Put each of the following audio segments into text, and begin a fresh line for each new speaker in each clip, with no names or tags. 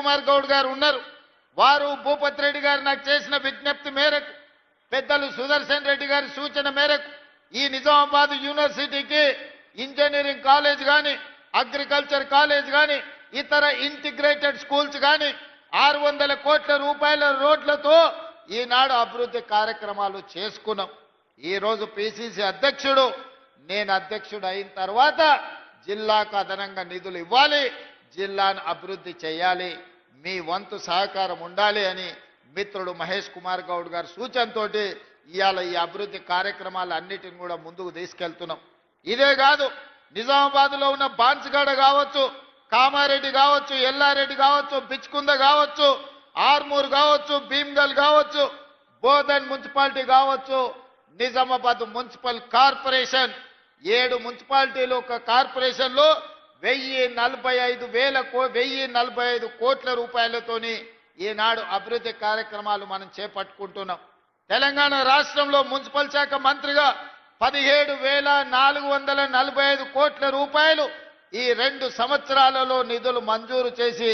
కుమార్ గౌడ్ గారు ఉన్నారు. వారు భూపతి రెడ్డి గారు నాకు చేసిన విజ్ఞప్తి మేరకు పెద్దలు సుదర్శన్ రెడ్డి గారి సూచన మేరకు ఈ నిజామాబాద్ యూనివర్సిటీకి ఇంజనీరింగ్ కాలేజ్ కానీ అగ్రికల్చర్ కాలేజ్ కానీ ఇతర ఇంటిగ్రేటెడ్ స్కూల్స్ కానీ ఆరు వందల కోట్ల రూపాయల రోడ్లతో ఈనాడు అభివృద్ధి కార్యక్రమాలు చేసుకున్నాం. ఈ రోజు పిసిసి అధ్యక్షుడు నేను అధ్యక్షుడు అయిన తర్వాత జిల్లాకు అదనంగా నిధులు ఇవ్వాలి జిల్లాను అభివృద్ధి చేయాలి. మీ వంతు సహకారం ఉండాలి అని మిత్రుడు మహేష్ కుమార్ గౌడ్ గారి సూచనతోటి ఇవాళ ఈ అభివృద్ధి కార్యక్రమాలు అన్నిటిని కూడా ముందుకు తీసుకెళ్తున్నాం. ఇదే కాదు నిజామాబాద్లో ఉన్న బాన్స్గడ కావచ్చు కామారెడ్డి కావచ్చు ఎల్లారెడ్డి కావచ్చు పిచ్చుకుంద కావచ్చు ఆర్మూర్ కావచ్చు భీమ్గల్ కావచ్చు బోధన్ మున్సిపాలిటీ కావచ్చు నిజామాబాద్ మున్సిపల్ కార్పొరేషన్ ఏడు మున్సిపాలిటీలు ఒక కార్పొరేషన్లో వెయ్యి నలభై ఐదు వేల కో వెయ్యి నలభై ఐదు కోట్ల రూపాయలతోని ఈనాడు అభివృద్ధి కార్యక్రమాలు మనం చేపట్టుకుంటున్నాం. తెలంగాణ రాష్ట్రంలో మున్సిపల్ శాఖ మంత్రిగా పదిహేడు వేల నాలుగు వందల నలభై ఐదు కోట్ల రూపాయలు ఈ రెండు సంవత్సరాలలో నిధులు మంజూరు చేసి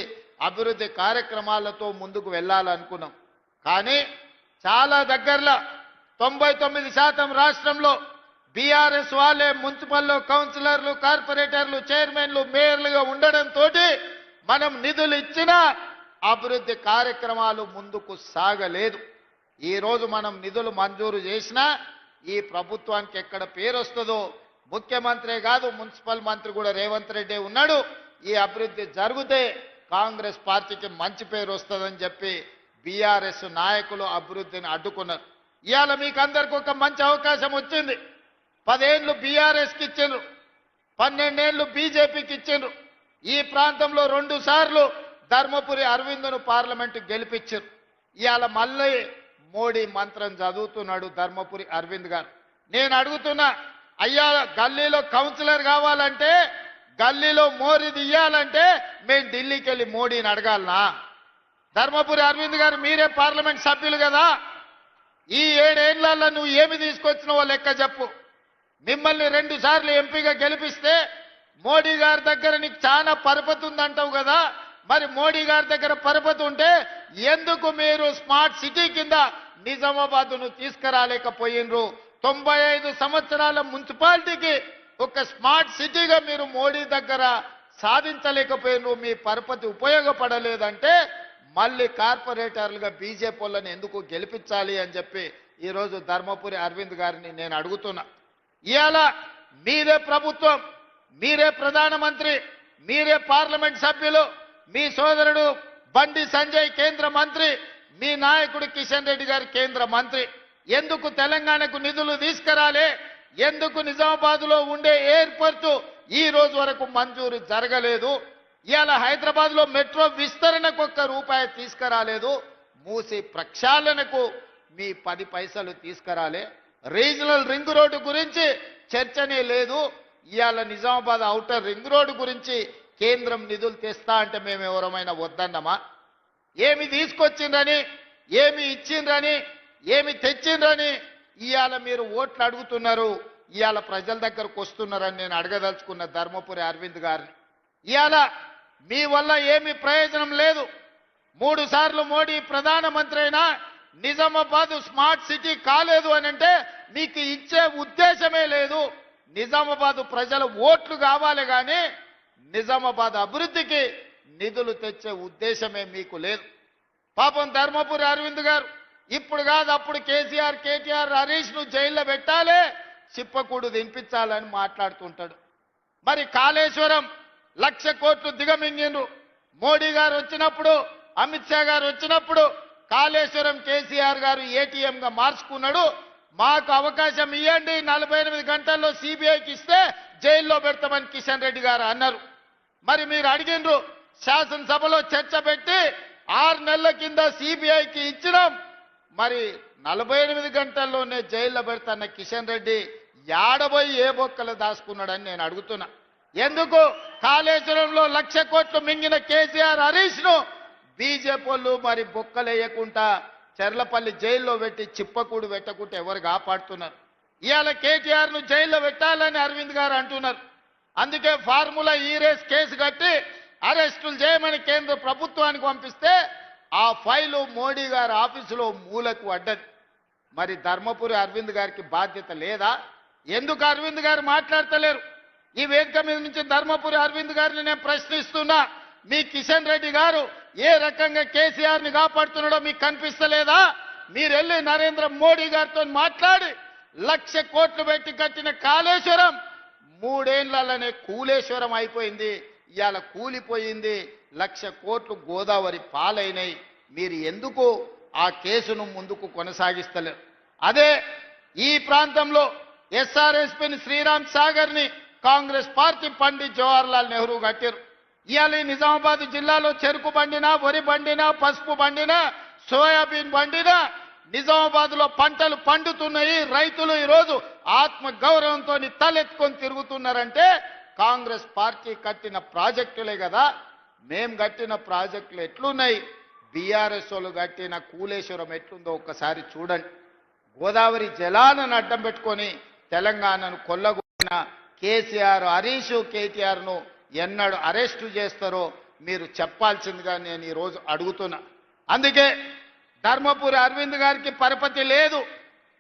అభివృద్ధి కార్యక్రమాలతో ముందుకు వెళ్ళాలనుకున్నాం. కానీ చాలా దగ్గరలో తొంభై తొమ్మిది శాతం రాష్ట్రంలో బీఆర్ఎస్ వాళ్ళే మున్సిపల్లో కౌన్సిలర్లు కార్పొరేటర్లు చైర్మన్లు మేయర్లుగా ఉండడంతో మనం నిధులు ఇచ్చినా అభివృద్ధి కార్యక్రమాలు ముందుకు సాగలేదు. ఈరోజు మనం నిధులు మంజూరు చేసినా ఈ ప్రభుత్వానికి ఎక్కడ పేరు వస్తుందో ముఖ్యమంత్రే కాదు మున్సిపల్ మంత్రి కూడా రేవంత్ రెడ్డి ఉన్నాడు. ఈ అభివృద్ధి జరిగితే కాంగ్రెస్ పార్టీకి మంచి పేరు వస్తుందని చెప్పి బీఆర్ఎస్ నాయకులు అభివృద్ధిని అడ్డుకున్నారు. ఇవాళ మీకు అందరికి ఒక మంచి అవకాశం వచ్చింది. పదేళ్ళు బీఆర్ఎస్కి ఇచ్చిండ్రు పన్నెండేళ్ళు బీజేపీకి ఇచ్చిండ్రు. ఈ ప్రాంతంలో రెండు సార్లు ధర్మపురి అరవిందును పార్లమెంటు గెలిపించారు ఇవాళ మళ్ళీ మోడీ మంత్రం చదువుతున్నాడు ధర్మపురి అరవింద్ గారు. నేను అడుగుతున్నా అయ్యా గల్లీలో కౌన్సిలర్ కావాలంటే గల్లీలో మోరీ తీయాలంటే మేము ఢిల్లీకి వెళ్ళి మోడీని అడగాలనా? ధర్మపురి అరవింద్ గారు మీరే పార్లమెంట్ సభ్యులు కదా. ఈ ఏడేళ్ళలో నువ్వు ఏమి తీసుకొచ్చినావో లెక్క చెప్పు. మిమ్మల్ని రెండు సార్లు ఎంపీగా గెలిపిస్తే మోడీ గారి దగ్గర నీకు చాలా పరపతి ఉందంటావు కదా. మరి మోడీ గారి దగ్గర పరపతి ఉంటే ఎందుకు మీరు స్మార్ట్ సిటీ కింద నిజామాబాద్ను తీసుకురాలేకపోయినరు? తొంభై ఐదు సంవత్సరాల మున్సిపాలిటీకి ఒక స్మార్ట్ సిటీగా మీరు మోడీ దగ్గర సాధించలేకపోయినరు మీ పరపతి ఉపయోగపడలేదంటే మళ్ళీ కార్పొరేటర్లుగా బీజేపీ వాళ్ళని ఎందుకు గెలిపించాలి అని చెప్పి ఈరోజు ధర్మపురి అరవింద్ గారిని నేను అడుగుతున్నా. ఇవాళ మీరే ప్రభుత్వం మీరే ప్రధానమంత్రి మీరే పార్లమెంట్ సభ్యులు మీ సోదరుడు బండి సంజయ్ కేంద్ర మంత్రి మీ నాయకుడు కిషన్ రెడ్డి గారు కేంద్ర మంత్రి. ఎందుకు తెలంగాణకు నిధులు తీసుకురాలే? ఎందుకు నిజామాబాద్లో ఉండే ఎయిర్పోర్టు ఈ రోజు వరకు మంజూరు జరగలేదు? ఇవాళ హైదరాబాద్లో మెట్రో విస్తరణకు ఒక్క రూపాయి తీసుకురాలేదు. మూసి ప్రక్షాళనకు మీ పది పైసలు తీసుకురాలే. రీజనల్ రింగ్ రోడ్డు గురించి చర్చనే లేదు. ఇవాళ నిజామాబాద్ ఔటర్ రింగ్ రోడ్డు గురించి కేంద్రం నిధులు తెస్తా అంటే మేము ఎవరమైనా వద్దన్నమా? ఏమి తీసుకొచ్చిండ్రని ఏమి ఇచ్చిండ్రని ఏమి తెచ్చిండ్రని ఇవాళ మీరు ఓట్లు అడుగుతున్నారు. ఇవాళ ప్రజల దగ్గరకు వస్తున్నారని నేను అడగదలుచుకున్న ధర్మపురి అరవింద్ గారిని. ఇవాళ మీ వల్ల ఏమి ప్రయోజనం లేదు. మూడు సార్లు మోడీ ప్రధానమంత్రి అయినా నిజామాబాద్ స్మార్ట్ సిటీ కాలేదు అని అంటే మీకు ఇచ్చే ఉద్దేశమే లేదు. నిజామాబాద్ ప్రజల ఓట్లు కావాలి కానీ నిజామాబాద్ అభివృద్ధికి నిధులు తెచ్చే ఉద్దేశమే మీకు లేదు. పాపం ధర్మపురి అరవింద్ గారు ఇప్పుడు కాదు అప్పుడు కేసీఆర్ కేటీఆర్ హరీష్ను జైల్లో పెట్టాలి చిప్పకూడు దింపించాలని మాట్లాడుతుంటాడు. మరి కాళేశ్వరం లక్ష కోట్లు దిగమింగిండ్రు. మోడీ గారు వచ్చినప్పుడు అమిత్ షా గారు వచ్చినప్పుడు కాళేశ్వరం కేసీఆర్ గారు ఏటీఎంగా మార్చుకున్నాడు. మాకు అవకాశం ఇవ్వండి నలభై ఎనిమిది గంటల్లో సిబిఐకి ఇస్తే జైల్లో పెడతామని కిషన్ రెడ్డి గారు అన్నారు. మరి మీరు అడిగిండ్రు శాసనసభలో చర్చ పెట్టి ఆరు నెలల కింద సిబిఐకి ఇచ్చినాం. మరి నలభై ఎనిమిది గంటల్లోనే జైల్లో పెడతాన్న కిషన్ రెడ్డి యాడబోయి ఏ బొక్కలు దాచుకున్నాడని నేను అడుగుతున్నా. ఎందుకు? కాళేశ్వరంలో లక్ష కోట్లు మింగిన కేసీఆర్ హరీష్ను బీజేపీ వాళ్ళు మరి బొక్కలు వేయకుండా చెర్లపల్లి జైల్లో పెట్టి చిప్పకూడు పెట్టకుండా ఎవరు కాపాడుతున్నారు? ఇవాళ కేటీఆర్ను జైల్లో పెట్టాలని అరవింద్ గారు అంటున్నారు. అందుకే ఫార్ములా ఈ రేస్ కేసు కట్టి అరెస్టులు చేయమని కేంద్ర ప్రభుత్వానికి పంపిస్తే ఆ ఫైలు మోడీ గారి ఆఫీసులో మూలకు అడ్డది. మరి ధర్మపురి అరవింద్ గారికి బాధ్యత లేదా? ఎందుకు అరవింద్ గారు మాట్లాడతలేరు? ఈ వేదిక మీద నుంచి ధర్మపురి అరవింద్ గారిని నేను ప్రశ్నిస్తున్నా. మీ కిషన్ రెడ్డి గారు ఏ రకంగా కేసీఆర్ని కాపాడుతున్నాడో మీకు కనిపిస్తలేదా? మీరు వెళ్ళి నరేంద్ర మోడీ గారితో మాట్లాడి లక్ష కోట్లు పెట్టి కట్టిన కాళేశ్వరం మూడేళ్ళలోనే కూలేశ్వరం అయిపోయింది. ఇవాళ కూలిపోయింది. లక్ష కోట్లు గోదావరి పాలైనాయి. మీరు ఎందుకు ఆ కేసును ముందుకు కొనసాగిస్తలేరు? అదే ఈ ప్రాంతంలో ఎస్ఆర్ఎస్పిని శ్రీరామ్ సాగర్ని కాంగ్రెస్ పార్టీ పండిత్ జవహర్లాల్ నెహ్రూ కట్టారు. ఇవాళ నిజామాబాద్ జిల్లాలో చెరుకు బండినా వరి పండినా పసుపు పండినా సోయాబీన్ బండినా నిజామాబాద్లో పంటలు పండుతున్నాయి. రైతులు ఈరోజు ఆత్మ గౌరవంతో తలెత్తుకొని తిరుగుతున్నారంటే కాంగ్రెస్ పార్టీ కట్టిన ప్రాజెక్టులే కదా. మేం కట్టిన ప్రాజెక్టులు ఎట్లున్నాయి? బీఆర్ఎస్ వాళ్ళు కట్టిన కూలేశ్వరం ఎట్లుందో ఒక్కసారి చూడండి. గోదావరి జలాలను అడ్డం పెట్టుకొని తెలంగాణను కొల్లగొట్టిన కేసీఆర్ హరీష్ కేటీఆర్ను ఎన్నడు అరెస్టు చేస్తారో మీరు చెప్పాల్సిందిగా నేను ఈరోజు అడుగుతున్నా. అందుకే ధర్మపురి అరవింద్ గారికి పరపతి లేదు.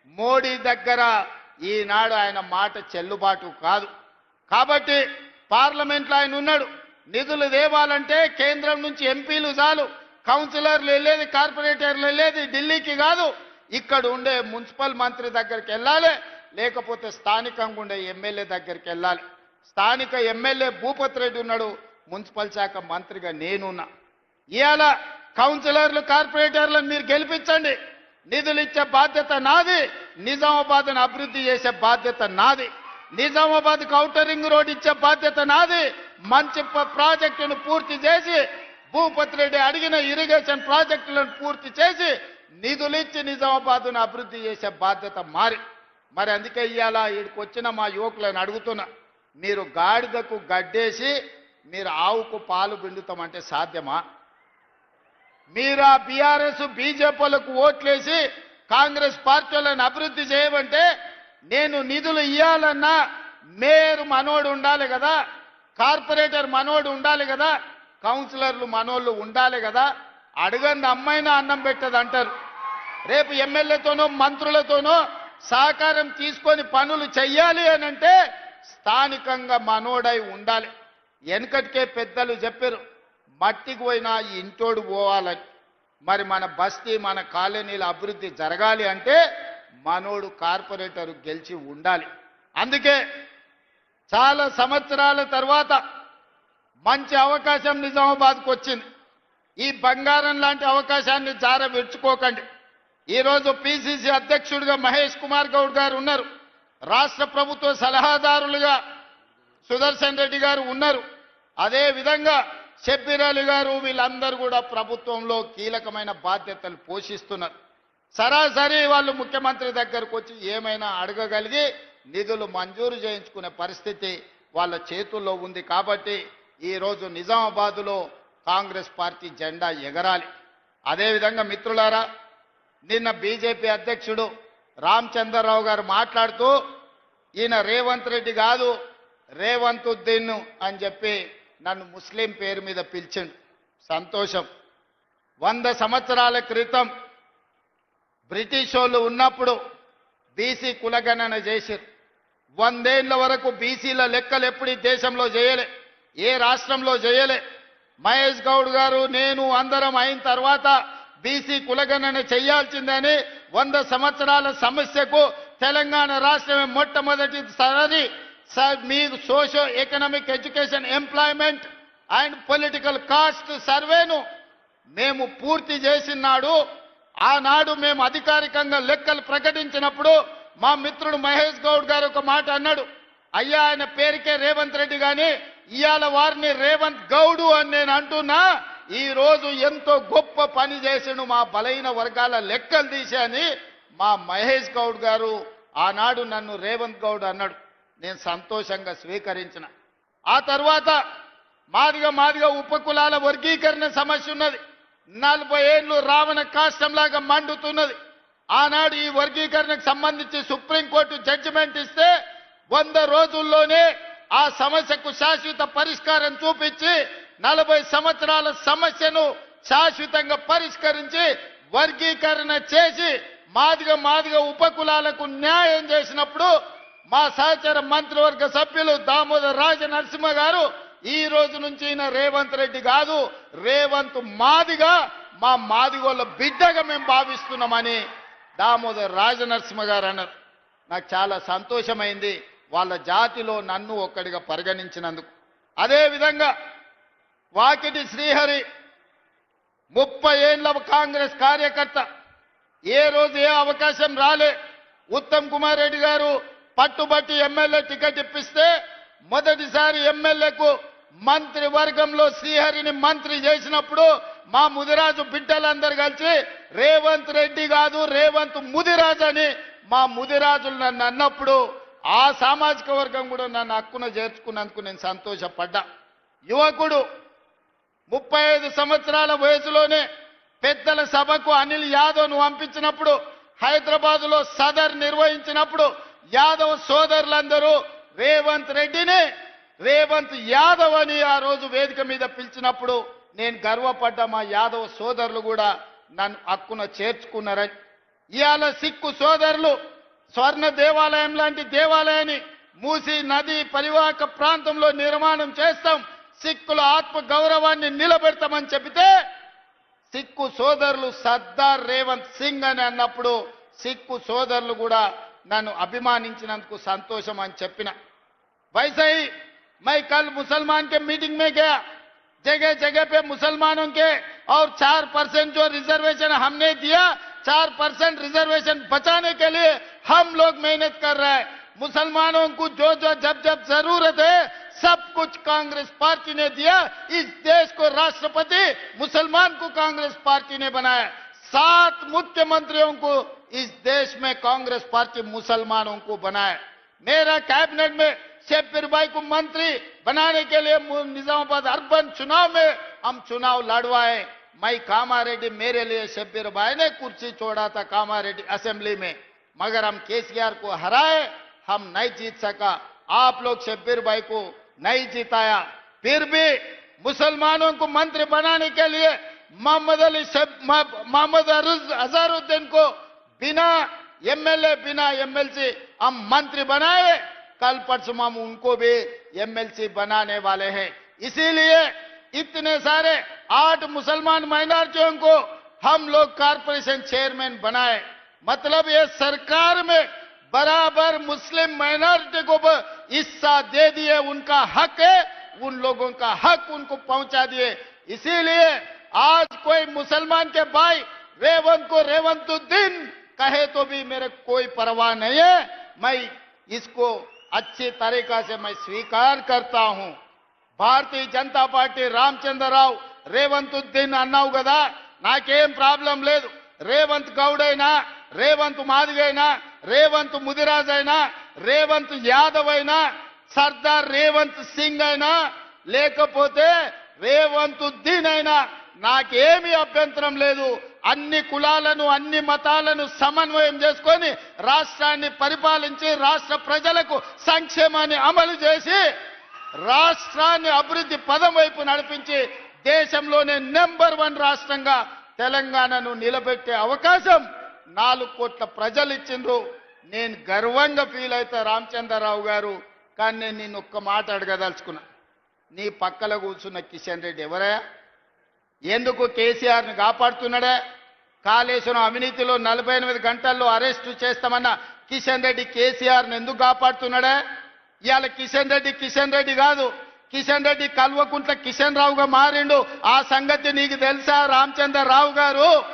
మోడీ దగ్గర ఈనాడు ఆయన మాట చెల్లుబాటు కాదు. కాబట్టి పార్లమెంట్లో ఆయన ఉన్నాడు. నిధులు దేవాలంటే కేంద్రం నుంచి ఎంపీలు చాలు. కౌన్సిలర్లు వెళ్ళేది కార్పొరేటర్లు వెళ్ళేది ఢిల్లీకి కాదు. ఇక్కడ ఉండే మున్సిపల్ మంత్రి దగ్గరికి వెళ్ళాలి. లేకపోతే స్థానికంగా ఉండే ఎమ్మెల్యే దగ్గరికి వెళ్ళాలి. స్థానిక ఎమ్మెల్యే భూపత్ రెడ్డి ఉన్నాడు మున్సిపల్ శాఖ మంత్రిగా నేనున్నా. ఇవాళ కౌన్సిలర్లు కార్పొరేటర్లను మీరు గెలిపించండి. నిధులు ఇచ్చే బాధ్యత నాది నిజామాబాద్ను అభివృద్ధి చేసే బాధ్యత నాది. నిజామాబాద్ కౌంటరింగ్ రోడ్ ఇచ్చే బాధ్యత నాది. మంచి ప్రాజెక్టును పూర్తి చేసి భూపతి రెడ్డి అడిగిన ఇరిగేషన్ ప్రాజెక్టులను పూర్తి చేసి నిధులు ఇచ్చి నిజామాబాద్ను అభివృద్ధి చేసే బాధ్యత మారి మరి అందుకే ఇవాళ ఇక్కడికి వచ్చిన మా యువకులను అడుగుతున్నా. మీరు గాడిదకు గడ్డేసి మీరు ఆవుకు పాలు పిండుతామంటే సాధ్యమా? మీరు ఆ బీఆర్ఎస్ బీజేపీలకు ఓట్లేసి కాంగ్రెస్ పార్టీలను అభివృద్ధి చేయమంటే నేను నిధులు ఇవ్వాలన్నా మేయర్ మనోడు ఉండాలి కదా కార్పొరేటర్ మనోడు ఉండాలి కదా కౌన్సిలర్లు మనోళ్ళు ఉండాలి కదా అడగండి అమ్మాయినా అన్నం పెట్టదు అంటారు రేపు ఎమ్మెల్యేతోనో మంత్రులతోనో సహకారం తీసుకొని పనులు చెయ్యాలి అని అంటే స్థానికంగా మనోడై ఉండాలి. వెనకటికే పెద్దలు చెప్పారు మట్టికి పోయినా ఇంటోడు పోవాలని. మరి మన బస్తీ మన కాలనీల అభివృద్ధి జరగాలి అంటే మనోడు కార్పొరేటర్ గెలిచి ఉండాలి. అందుకే చాలా సంవత్సరాల తర్వాత మంచి అవకాశం నిజామాబాద్కు వచ్చింది. ఈ బంగారం లాంటి అవకాశాన్ని జార విడుచుకోకండి ఈరోజు పిసిసి అధ్యక్షుడిగా మహేష్ కుమార్ గౌడ్ గారు ఉన్నారు. రాష్ట్ర ప్రభుత్వ సలహాదారులుగా సుదర్శన్ రెడ్డి గారు ఉన్నారు. అదే విధంగా షబ్బీర్ అలీ గారు వీళ్ళందరూ కూడా ప్రభుత్వంలో కీలకమైన బాధ్యతలు పోషిస్తున్నారు. సరాసరి వాళ్ళు ముఖ్యమంత్రి దగ్గరకు వచ్చి ఏమైనా అడగగలిగి నిధులు మంజూరు చేయించుకునే పరిస్థితి వాళ్ళ చేతుల్లో ఉంది కాబట్టి ఈరోజు నిజామాబాదులో కాంగ్రెస్ పార్టీ జెండా ఎగరాలి. అదేవిధంగా మిత్రులారా నిన్న బీజేపీ అధ్యక్షుడు రామచంద్రరావు గారు మాట్లాడుతూ ఈయన రేవంత్ రెడ్డి కాదు రేవంత్ ఉద్దీన్ అని చెప్పి నన్ను ముస్లిం పేరు మీద పిలిచిండు. సంతోషం. వంద సంవత్సరాల క్రితం బ్రిటిష్ వాళ్ళు ఉన్నప్పుడు బీసీ కులగణన చేశారు వందేళ్ళ వరకు బీసీల లెక్కలు ఎప్పుడు దేశంలో చేయలే ఏ రాష్ట్రంలో చేయలే. మహేష్ గౌడ్ గారు నేను అందరం అయిన తర్వాత బీసీ కులగణన చేయాల్సిందని వంద సంవత్సరాల సమస్యకు తెలంగాణ రాష్ట్రమే మొట్టమొదటిసారి స- మీ socio economic education employment and political caste సర్వేను మేము పూర్తి చేసినాడు. ఆనాడు మేము అధికారికంగా లెక్కలు ప్రకటించినప్పుడు మా మిత్రుడు మహేష్ గౌడ్ గారు ఒక మాట అన్నాడు. అయ్యా ఆయన పేరుకే రేవంత్ రెడ్డి గాని ఇవాళ వారిని రేవంత్ గౌడు అని నేను అంటున్నా. ఈరోజు ఎంతో గొప్ప పని చేసిండు మా బలైన వర్గాల లెక్కలు తీసి అని మా మహేష్ గౌడ్ గారు ఆనాడు నన్ను రేవంత్ గౌడ్ అన్నాడు. నేను సంతోషంగా స్వీకరించిన. ఆ తర్వాత మాదిగా మాదిగా ఉపకులాల వర్గీకరణ సమస్య ఉన్నది. నలభై ఏళ్ళు రావణ కాష్టంలాగా మండుతున్నది. ఆనాడు ఈ వర్గీకరణకు సంబంధించి సుప్రీంకోర్టు జడ్జిమెంట్ ఇస్తే వంద రోజుల్లోనే ఆ సమస్యకు శాశ్వత పరిష్కారం చూపించి నలభై సంవత్సరాల సమస్యను శాశ్వతంగా పరిష్కరించి వర్గీకరణ చేసి మాదిగ మాదిగ ఉపకులాలకు న్యాయం చేసినప్పుడు మా సహచర మంత్రివర్గ సభ్యులు దామోదర్ రాజ నరసింహ గారు ఈ రోజు నుంచి ఈయన రేవంత్ రెడ్డి కాదు రేవంత్ మాదిగా మా మాదిగోళ్ళ బిడ్డగా మేము భావిస్తున్నామని దామోదర్ రాజ నరసింహ గారు అన్నారు. నాకు చాలా సంతోషమైంది వాళ్ళ జాతిలో నన్ను ఒక్కడిగా పరిగణించినందుకు. అదేవిధంగా వాకిటి శ్రీహరి ముప్పై ఏళ్ళ కాంగ్రెస్ కార్యకర్త. ఏ రోజు ఏ అవకాశం రాలే. ఉత్తమ్ కుమార్ రెడ్డి గారు పట్టుబట్టి ఎమ్మెల్యే టికెట్ ఇప్పిస్తే మొదటిసారి ఎమ్మెల్యేకు మంత్రి వర్గంలో శ్రీహరిని మంత్రి చేసినప్పుడు మా ముదిరాజు బిడ్డలందరూ కలిసి రేవంత్ రెడ్డి కాదు రేవంత్ ముదిరాజు అని మా ముదిరాజులు నన్ను అన్నప్పుడు ఆ సామాజిక వర్గం కూడా నన్ను హక్కున చేర్చుకున్నందుకు నేను సంతోషపడ్డా. యువకుడు ముప్పై ఐదు సంవత్సరాల వయసులోనే పెద్దల సభకు అనిల్ యాదవ్ను పంపించినప్పుడు హైదరాబాద్లో సదర్ నిర్వహించినప్పుడు యాదవ్ సోదరులందరూ రేవంత్ రెడ్డిని రేవంత్ యాదవ్ అని ఆ రోజు వేదిక మీద పిలిచినప్పుడు నేను గర్వపడ్డ మా యాదవ్ సోదరులు కూడా నన్ను హక్కున చేర్చుకున్నారని ఇవాళ సిక్కు సోదరులు స్వర్ణ దేవాలయం లాంటి దేవాలయాన్ని మూసి నది పరివాహక ప్రాంతంలో నిర్మాణం చేస్తాం. సిక్కుల ఆత్మ గౌరవాన్ని నిలబెడతామని చెబితే సిక్కు సోదరులు సర్దార్ రేవంత్ సింగ్ అని అన్నప్పుడు సిక్కు సోదరులు కూడా నన్ను అభిమానించినందుకు సంతోషం అని చెప్పిన वैसे ही मैं कल मुसलमान के मीटिंग में गया जगह जगह पे मुसलमानों के और चार परसेंट जो रिजर्वेशन हमने दिया चार परसेंट रिजर्वेशन बचाने के लिए हम लोग मेहनत कर रहे हैं मुसलमानों को जो जो जब जब जरूरत है सब कुछ कांग्रेस पार्टी ने दिया, इस देश को राष्ट्रपति मुसलमान को कांग्रेस पार्टी ने बनाया। सात मुख्यमंत्रियों को इस देश में कांग्रेस पार्टी मुसलमानों को बनाया। मेरा कैबिनेट में शेफिर भाई को मंत्री बनाने के लिए निजामाबाद अर्बन चुनाव में हम चुनाव लड़वाए। मैं कामारेड्डी, मेरे लिए शेफिर भाई ने कुर्सी छोड़ा था कामारेड्डी असेंबली में। मगर हम केसीआर को हराए, हम नहीं जीत सका। आप लोग शब्बीर भाई को नहीं जिताया। फिर भी मुसलमानों को मंत्री बनाने के लिए मोहम्मद अली मोहम्मद अजहरुद्दीन को बिना एमएलए बिना एमएलसी हम मंत्री बनाए, कल परसों हम उनको भी एमएलसी बनाने वाले हैं। इसीलिए इतने सारे आठ मुसलमान माइनॉरिटियों को हम लोग कारपोरेशन चेयरमैन बनाए। मतलब ये सरकार में बराबर मुस्लिम माइनॉरिटी को ब- हिस्सा दे दिए उनका हक है उन लोगों का हक उनको पहुंचा दिए इसीलिए आज कोई मुसलमान के भाई रेवंत को रेवंतुद्दीन कहे तो भी मेरे कोई परवाह नहीं है मैं इसको अच्छी तरीका से मैं स्वीकार करता हूं భారతీయ జనతా పార్టీ రామచంద్రరావు రేవంత్ ఉద్దీన్ అన్నావు కదా నాకేం ప్రాబ్లం లేదు రేవంత్ గౌడ్ అయినా రేవంత్ మాదిగైనా రేవంత్ ముదిరాజ్ అయినా రేవంత్ యాదవ్ అయినా సర్దార్ రేవంత్ సింగ్ అయినా లేకపోతే రేవంత్ ఉద్దీన్ అయినా నాకేమీ అభ్యంతరం లేదు. అన్ని కులాలను అన్ని మతాలను సమన్వయం చేసుకొని రాష్ట్రాన్ని పరిపాలించి రాష్ట్ర ప్రజలకు సంక్షేమాన్ని అమలు చేసి రాష్ట్రాన్ని అభివృద్ధి పదం వైపు నడిపించి దేశంలోనే నెంబర్ వన్ రాష్ట్రంగా తెలంగాణను నిలబెట్టే అవకాశం నాలుగు కోట్ల ప్రజలు ఇచ్చిండ్రు. నేను గర్వంగా ఫీల్ అవుతా రామచంద్రరావు గారు. కానీ నేను నిన్ను ఒక్క మాట అడగదలుచుకున్నా. నీ పక్కల కూర్చున్న కిషన్ రెడ్డి ఎవరయ్యా ఎందుకు కేసీఆర్ని కాపాడుతున్నాడే? కాళేశ్వరం అవినీతిలో నలభై ఎనిమిది గంటల్లో అరెస్టు చేస్తామన్న కిషన్ రెడ్డి కేసీఆర్ని ఎందుకు కాపాడుతున్నాడే? ఇవాళ కిషన్ రెడ్డి కిషన్ రెడ్డి కాదు. కిషన్ రెడ్డి కల్వకుంట్ల కిషన్ రావుగా మారిండు. ఆ సంగతి నీకు తెలుసా రామచంద్రరావు గారు?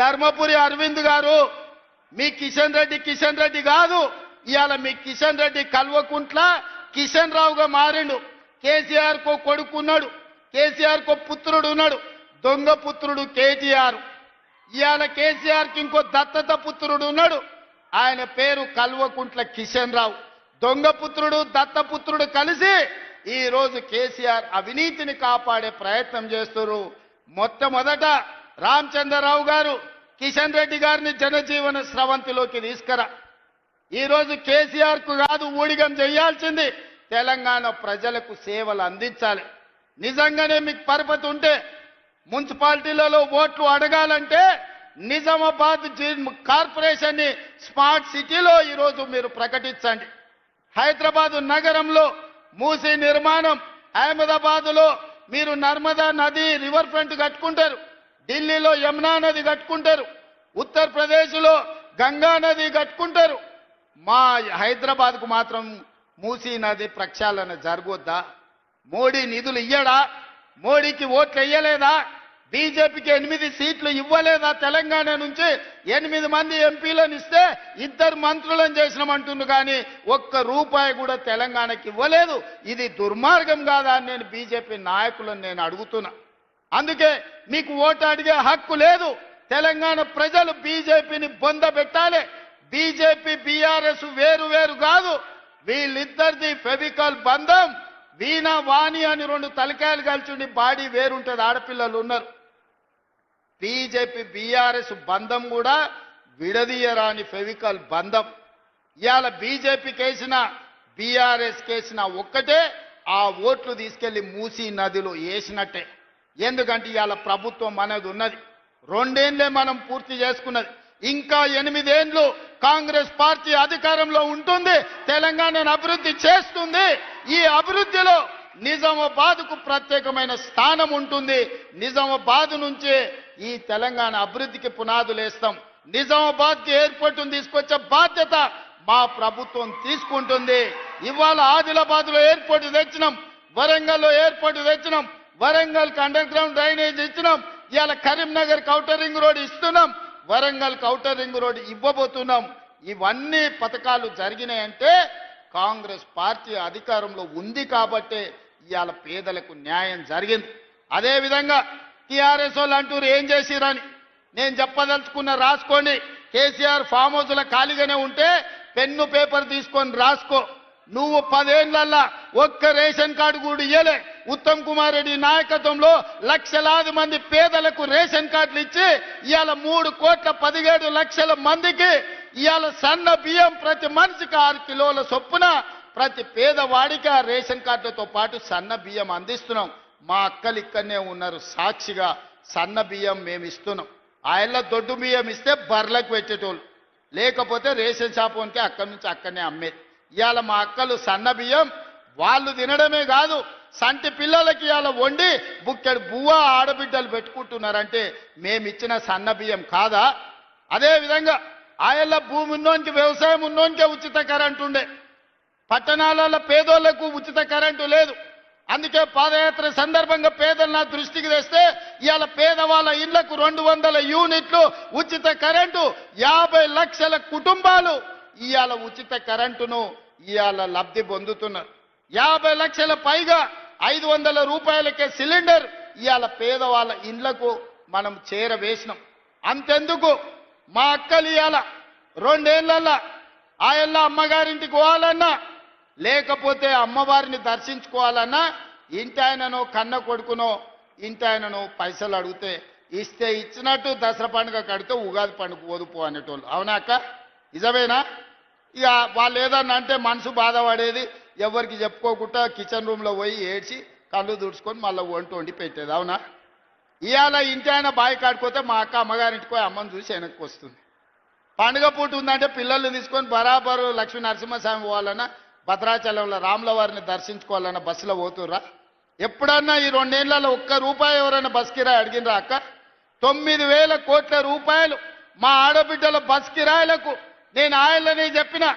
ధర్మపురి అరవింద్ గారు మీ కిషన్ రెడ్డి కిషన్ రెడ్డి కాదు ఇవాళ మీ కిషన్ రెడ్డి కల్వకుంట్ల కిషన్ రావుగా మారిండు. కేసీఆర్ కో కొడుకున్నాడు కేసీఆర్ కో పుత్రుడు ఉన్నాడు దొంగ పుత్రుడు కేటీఆర్. ఇవాళ కేసీఆర్కి ఇంకో దత్తత పుత్రుడు ఉన్నాడు ఆయన పేరు కల్వకుంట్ల కిషన్ రావు. దొంగ పుత్రుడు దత్తపుత్రుడు కలిసి ఈరోజు కేసీఆర్ అవినీతిని కాపాడే ప్రయత్నం చేస్తున్నారు మొట్టమొదట రామచంద్రరావు గారు కిషన్ రెడ్డి గారిని జనజీవన స్రవంతిలోకి తీసుకురా. ఈరోజు కేసీఆర్కు కేసీఆర్కు కాదు ఊడిగం చేయాల్సింది. తెలంగాణ ప్రజలకు సేవలు అందించాలి. నిజంగానే మీకు పరపతి ఉంటే మున్సిపాలిటీలలో ఓట్లు అడగాలంటే నిజామాబాద్ జి- కార్పొరేషన్ని స్మార్ట్ సిటీలో ఈరోజు మీరు ప్రకటించండి. హైదరాబాదు నగరంలో మూసీ నిర్మాణం అహ్మదాబాద్లో మీరు నర్మదా నది రివర్ ఫ్రంట్ కట్టుకుంటారు. ఢిల్లీలో యమునా నది కట్టుకుంటారు. ఉత్తరప్రదేశ్లో గంగా నది కట్టుకుంటారు. మా హైదరాబాద్కు మాత్రం మూసీ నది ప్రక్షాళన జరగొద్దా? మోడీ నిధులు ఇయ్యడా? మోడీకి ఓట్లు ఇయ్యలేదా? బీజేపీకి ఎనిమిది సీట్లు ఇవ్వలేదా? తెలంగాణ నుంచి ఎనిమిది మంది ఎంపీలను ఇస్తే ఇద్దరు మంత్రులను చేసినామంటుండు కానీ ఒక్క రూపాయి కూడా తెలంగాణకి ఇవ్వలేదు. ఇది దుర్మార్గం కాదా అని నేను బీజేపీ నాయకులను నేను అడుగుతున్నా. అందుకే మీకు ఓటు అడిగే హక్కు లేదు. తెలంగాణ ప్రజలు బీజేపీని బొంద పెట్టాలి. బీజేపీ బీఆర్ఎస్ వేరు వేరు కాదు. వీళ్ళిద్దరిది ఫెవికల్ బంధం. వీణ వాణి అని రెండు తలకాయలు కలిసి బాడీ వేరుంటుంది. ఆడపిల్లలు ఉన్నారు. బీజేపీ బీఆర్ఎస్ బంధం కూడా విడదీయరాని ఫెవికల్ బంధం. ఇవాళ బీజేపీ కేసిన బీఆర్ఎస్ కేసిన ఒక్కటే ఆ ఓట్లు తీసుకెళ్ళి మూసీ నదిలో వేసినట్టే ఎందుకంటే ఇవాళ ప్రభుత్వం అనేది ఉన్నది. రెండేళ్ళే మనం పూర్తి చేసుకున్నది. ఇంకా ఎనిమిదేండ్లు కాంగ్రెస్ పార్టీ అధికారంలో ఉంటుంది తెలంగాణను అభివృద్ధి చేస్తుంది. ఈ అభివృద్ధిలో నిజామాబాద్కు ప్రత్యేకమైన స్థానం ఉంటుంది. నిజామాబాద్ నుంచే ఈ తెలంగాణ అభివృద్ధికి పునాదులు వేస్తాం. నిజామాబాద్ తీసుకొచ్చే బాధ్యత మా ప్రభుత్వం తీసుకుంటుంది. ఇవాళ ఆదిలాబాద్లో ఎయిర్పోర్టు ఎయిర్పోర్ట్ తెచ్చినాం వరంగల్లో ఎయిర్పోర్ట్ తెచ్చినాం. వరంగల్కి అండర్ గ్రౌండ్ డ్రైనేజ్ ఇచ్చినాం. ఇవాళ కరీంనగర్ కౌటర్ రింగ్ రోడ్ ఇస్తున్నాం. వరంగల్ కౌటర్ రింగ్ రోడ్ ఇవ్వబోతున్నాం. ఇవన్నీ పథకాలు జరిగినాయంటే కాంగ్రెస్ పార్టీ అధికారంలో ఉంది కాబట్టే ఇవాళ పేదలకు న్యాయం జరిగింది. అదేవిధంగా టీఆర్ఎస్ వాళ్ళు అంటూరు ఏం చేసిరని నేను చెప్పదలుచుకున్న రాసుకోండి. కేసీఆర్ ఫామ్ హౌస్ల ఖాళీగానే ఉంటే పెన్ను పేపర్ తీసుకొని రాసుకో. నువ్వు పదేళ్ళల్లా ఒక్క రేషన్ కార్డు కూడా ఇయ్యలే. ఉత్తమ్ కుమార్ రెడ్డి నాయకత్వంలో లక్షలాది మంది పేదలకు రేషన్ కార్డులు ఇచ్చి ఇవాళ మూడు కోట్ల పదిహేడు లక్షల మందికి ఇవాళ సన్న బియ్యం ప్రతి మనిషికి ఆరు కిలోల చొప్పున ప్రతి పేదవాడికి ఆ రేషన్ కార్డులతో పాటు సన్న బియ్యం అందిస్తున్నాం. మా అక్కలు ఇక్కడనే ఉన్నారు సాక్షిగా. సన్న బియ్యం మేము ఇస్తున్నాం. ఆయన దొడ్డు బియ్యం ఇస్తే బర్లకు పెట్టేటోళ్ళు. లేకపోతే రేషన్ షాప్ అక్కడి నుంచి అక్కడనే అమ్మేది ఇవాళ మా అక్కలు సన్న బియ్యం వాళ్ళు తినడమే కాదు సంటి పిల్లలకి ఇవాళ వండి బుక్కెడు బువ్వ ఆడబిడ్డలు పెట్టుకుంటున్నారంటే మేమిచ్చిన సన్న బియ్యం కాదా? అదేవిధంగా ఆయన ఆయల్ల భూమి ఉన్నోనికి వ్యవసాయం ఉన్నోనికే ఉచిత కరెంటు ఉండే. పట్టణాలలో పేదోళ్ళకు ఉచిత కరెంటు లేదు. అందుకే పాదయాత్ర సందర్భంగా పేదలు నా దృష్టికి తెస్తే ఇవాళ పేదవాళ్ళ ఇళ్ళకు రెండు వందల యూనిట్లు ఉచిత కరెంటు యాభై లక్షల కుటుంబాలు ఇవాళ ఉచిత కరెంటును ఇవాళ లబ్ధి పొందుతున్నారు. యాభై లక్షల పైగా ఐదు వందల రూపాయలకే సిలిండర్ ఇవాళ పేదవాళ్ళ ఇండ్లకు మనం చేరవేసినాం. అంతెందుకు? మా అక్కలు ఇవాళ రెండేళ్ళలో ఆయల్ల అమ్మగారింటికి పోవాలన్నా లేకపోతే అమ్మవారిని దర్శించుకోవాలన్నా ఇంటి ఆయననో కన్న కొడుకునో ఇంటి పైసలు అడిగితే ఇస్తే ఇచ్చినట్టు దసరా పండుగ కడితే ఉగాది పండుగ ఓదుపు అనేటోళ్ళు. అవునా అక్క? నిజమేనా? ఇక వాళ్ళు ఏదన్నా అంటే మనసు బాధపడేది ఎవరికి చెప్పుకోకుండా కిచెన్ రూమ్లో పోయి ఏడ్చి కళ్ళు తుడుచుకొని మళ్ళీ వంట వండి పెట్టేది అవునా? ఇవాళ ఇంటి ఆయన బావి కాడిపోతే మా అక్క అమ్మగారింటికి పోయి అమ్మని చూసి వెనక్కి వస్తుంది. పండుగ పూట ఉందంటే పిల్లల్ని తీసుకొని బరాబరు లక్ష్మీ నరసింహస్వామి పోవాలన్నా భద్రాచలంలో రాముల వారిని దర్శించుకోవాలన్న బస్సులో పోతుర్రా? ఎప్పుడన్నా ఈ రెండేళ్ళలో ఒక్క రూపాయి ఎవరైనా బస్ కిరాయి అడిగినరా అక్క? తొమ్మిది వేల కోట్ల రూపాయలు మా ఆడబిడ్డల బస్ కిరాయిలకు నేను ఆయనని చెప్పిన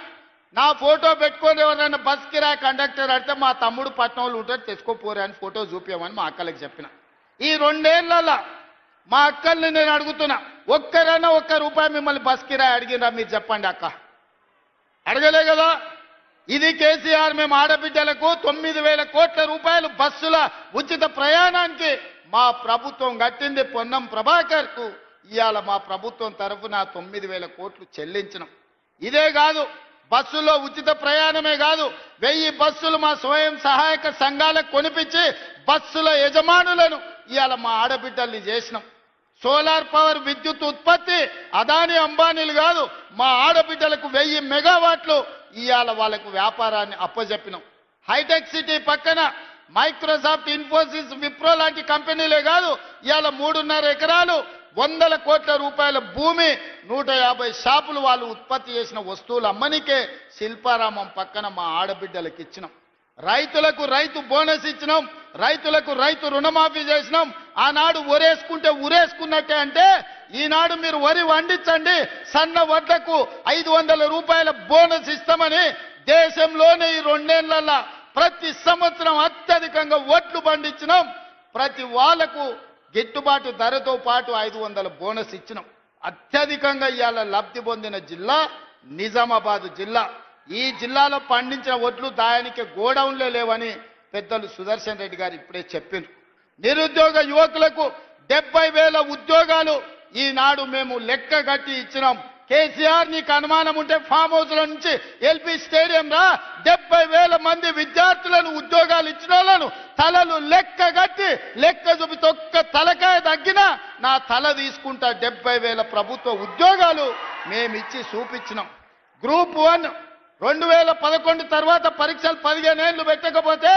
నా ఫోటో పెట్టుకొని ఎవరైనా బస్ కిరాయి కండక్టర్ అడితే మా తమ్ముడు పట్నంలో ఉంటాడు తెచ్చుకోపోరే అని ఫోటో చూపించమని మా అక్కలకు చెప్పిన. ఈ రెండేళ్ళలో మా అక్కల్ని నేను అడుగుతున్నా ఒక్కరైనా ఒక్క రూపాయి మిమ్మల్ని బస్ కిరాయి అడిగినరా మీరు చెప్పండి అక్క. అడగలే కదా? ఇది కేసీఆర్ మేము ఆడబిడ్డలకు తొమ్మిది వేల కోట్ల రూపాయలు బస్సుల ఉచిత ప్రయాణానికి మా ప్రభుత్వం కట్టింది పొన్నం ప్రభాకర్కు ఇవాళ మా ప్రభుత్వం తరఫున తొమ్మిది వేల కోట్లు చెల్లించినాం. ఇదే కాదు బస్సులో ఉచిత ప్రయాణమే కాదు వెయ్యి బస్సులు మా స్వయం సహాయక సంఘాలకు కొనిపించి బస్సుల యజమానులను ఇవాళ మా ఆడబిడ్డల్ని చేసినాం. సోలార్ పవర్ విద్యుత్ ఉత్పత్తి అదాని అంబానీలు కాదు మా ఆడబిడ్డలకు వెయ్యి మెగావాట్లు ఇవాళ వాళ్ళకు వ్యాపారాన్ని అప్పజెప్పినాం. హైటెక్ సిటీ పక్కన మైక్రోసాఫ్ట్ ఇన్ఫోసిస్ విప్రో లాంటి కంపెనీలే కాదు ఇవాళ మూడున్నర ఎకరాలు వందల కోట్ల రూపాయల భూమి నూట యాభై షాపులు వాళ్ళు ఉత్పత్తి చేసిన వస్తువులు అమ్మనికే శిల్పారామం పక్కన మా ఆడబిడ్డలకు ఇచ్చినాం. రైతులకు రైతు బోనస్ ఇచ్చినాం రైతులకు రైతు రుణమాఫీ చేసినాం. ఆనాడు ఒరేసుకుంటే ఉరేసుకున్నట్టే అంటే ఈనాడు మీరు వరి వండించండి సన్న వడ్లకు ఐదు వందల రూపాయల బోనస్ ఇస్తామని దేశంలోనే ఈ రెండేళ్ళలో ప్రతి సంవత్సరం అత్యధికంగా వడ్లు పండించినాం. ప్రతి వాళ్ళకు గిట్టుబాటు ధరతో పాటు ఐదు వందల బోనస్ ఇచ్చినాం. అత్యధికంగా ఇవాళ లబ్ధి పొందిన జిల్లా నిజామాబాద్ జిల్లా. ఈ జిల్లాలో పండించిన వడ్లు దాయానికి గోడౌన్లే లేవని పెద్దలు సుదర్శన్ రెడ్డి గారు ఇప్పుడే చెప్పిండ్రు నిరుద్యోగ యువకులకు డెబ్బై వేల ఉద్యోగాలు ఈనాడు మేము లెక్క కట్టి ఇచ్చినాం. కేసీఆర్ నీకు అనుమానం ఉంటే ఫామ్ హౌస్ నుంచి ఎల్పీ స్టేడియం రా డెబ్బై వేల మంది విద్యార్థులను ఉద్యోగాలు ఇచ్చిన వాళ్ళను తలలు లెక్క కట్టి లెక్క చూపితే ఒక్క తలకాయ తగ్గినా నా తల తీసుకుంటా డెబ్బై వేల ప్రభుత్వ ఉద్యోగాలు మేమిచ్చి చూపించినాం. గ్రూప్ వన్ రెండు వేల పదకొండు తర్వాత పరీక్షలు పదిహేను ఏళ్ళు పెట్టకపోతే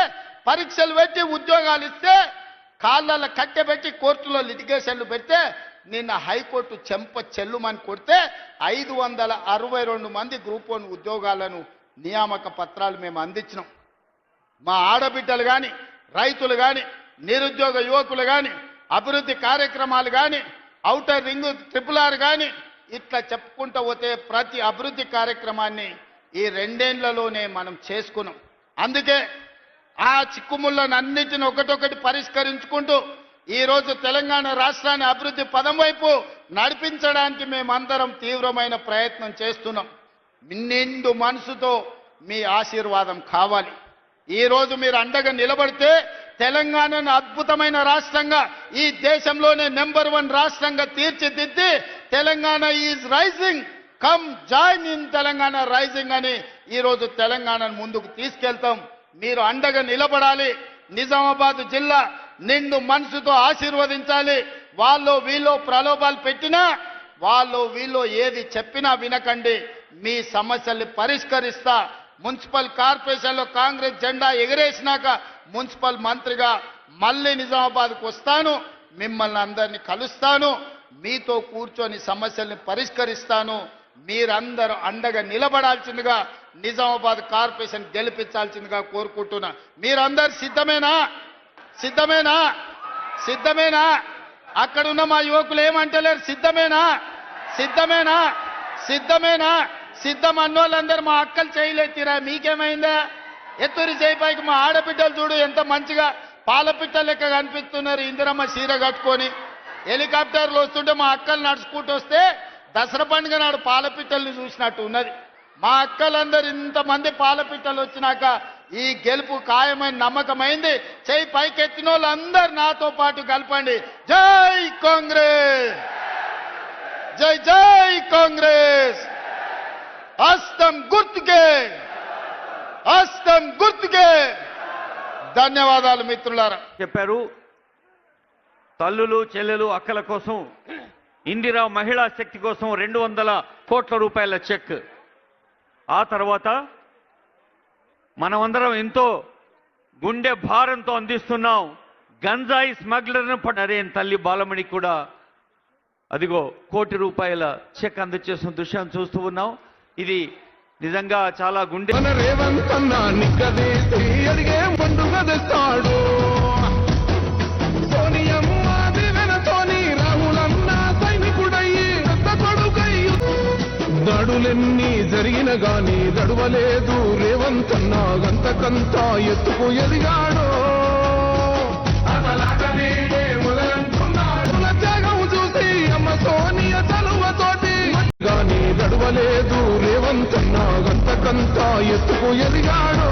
పరీక్షలు పెట్టి ఉద్యోగాలు ఇస్తే కాళ్ళ కట్టెబెట్టి కోర్టులో లిటిగేషన్లు పెడితే నిన్న హైకోర్టు చెంప చెల్లుమని కొడితే ఐదు వందల అరవై రెండు మంది గ్రూప్ వన్ ఉద్యోగాలను నియామక పత్రాలు మేము అందించినాం. మా ఆడబిడ్డలు కానీ రైతులు కానీ నిరుద్యోగ యువకులు కానీ అభివృద్ధి కార్యక్రమాలు కానీ అవుటర్ రింగ్ ట్రిపుల్ ఆర్ కానీ ఇట్లా చెప్పుకుంటూ పోతే ప్రతి అభివృద్ధి కార్యక్రమాన్ని ఈ రెండేళ్ళలోనే మనం చేసుకున్నాం. అందుకే ఆ చిక్కుముళ్ళను అన్నిటిని ఒకటొకటి పరిష్కరించుకుంటూ ఈ రోజు తెలంగాణ రాష్ట్రాన్ని అభివృద్ధి పదం వైపు నడిపించడానికి మేమందరం తీవ్రమైన ప్రయత్నం చేస్తున్నాం. నిండు మనసుతో మీ ఆశీర్వాదం కావాలి. ఈరోజు మీరు అండగా నిలబడితే తెలంగాణను అద్భుతమైన రాష్ట్రంగా ఈ దేశంలోనే నెంబర్ వన్ రాష్ట్రంగా తీర్చిదిద్ది Telangana is rising. Come join in Telangana rising అని ఈరోజు తెలంగాణను ముందుకు తీసుకెళ్తాం. మీరు అండగా నిలబడాలి. నిజామాబాద్ జిల్లా నిన్ను మనసుతో ఆశీర్వదించాలి. వాళ్ళు వీళ్ళు ప్రలోభాలు పెట్టినా వాళ్ళు వీళ్ళు ఏది చెప్పినా వినకండి. మీ సమస్యల్ని పరిష్కరిస్తా. మున్సిపల్ కార్పొరేషన్లో కాంగ్రెస్ జెండా ఎగరేసినాక మున్సిపల్ మంత్రిగా మళ్ళీ నిజామాబాద్కు వస్తాను. మిమ్మల్ని అందరినీ కలుస్తాను. మీతో కూర్చొని సమస్యల్ని పరిష్కరిస్తాను. మీరందరూ అండగా నిలబడాల్సిందిగా నిజామాబాద్ కార్పొరేషన్ గెలిపించాల్సిందిగా కోరుకుంటున్నా. మీరందరు సిద్ధమేనా? సిద్ధమేనా? సిద్ధమేనా? అక్కడున్న మా యువకులు ఏమంటలేరు? సిద్ధమేనా? సిద్ధమేనా? సిద్ధమేనా? సిద్ధం అన్నోళ్ళందరూ మా అక్కలు చేయలేతిరా మీకేమైందా? ఎత్తురి చేయిపైకి మా ఆడబిడ్డలు చూడు ఎంత మంచిగా పాలపిట్ట లెక్క కనిపిస్తున్నారు. ఇందిరమ్మ చీర కట్టుకొని హెలికాప్టర్లు వస్తుంటే మా అక్కలు నడుచుకుంటూ వస్తే దసరా పండుగ నాడు పాలపిట్టల్ని చూసినట్టు ఉన్నది. మా అక్కలందరూ ఇంతమంది పాలపిట్టలు వచ్చినాక ఈ గెలుపు ఖాయమైన నమ్మకమైంది. చేయి పైకెత్తిన వాళ్ళందరూ నాతో పాటు కలపండి. జై కాంగ్రెస్! జై జై కాంగ్రెస్! హస్తం గుర్తుకే! హస్తం గుర్తుకే! ధన్యవాదాలు మిత్రులారా.
చెప్పారు. తల్లులు చెల్లెలు అక్కల కోసం ఇందిరా మహిళా శక్తి కోసం రెండు వందల కోట్ల రూపాయల చెక్. ఆ తర్వాత మనమందరం ఎంతో గుండె భారంతో అందిస్తున్నాం. గంజాయి స్మగ్లర్ను పడరేం తల్లి బాలమణి కూడా అదిగో కోటి రూపాయల చెక్ అందజేసిన దృశ్యాన్ని చూస్తూ ఉన్నాం. ఇది నిజంగా చాలా గుండె
మన రేవంత్ అన్న అడిగే పండుగ తెస్తాడు దాడులెన్ని జరిగిన గాని దడువలేదు రేవంత్ గంతకంతా ఎత్తుకు ఎదిగాడు. అసలాట చూసి అమ్మ సోనియ చలువతోటి గాని దడువలేదు రేవంత్ గంతకంతా ఎత్తుకు ఎదిగాడు.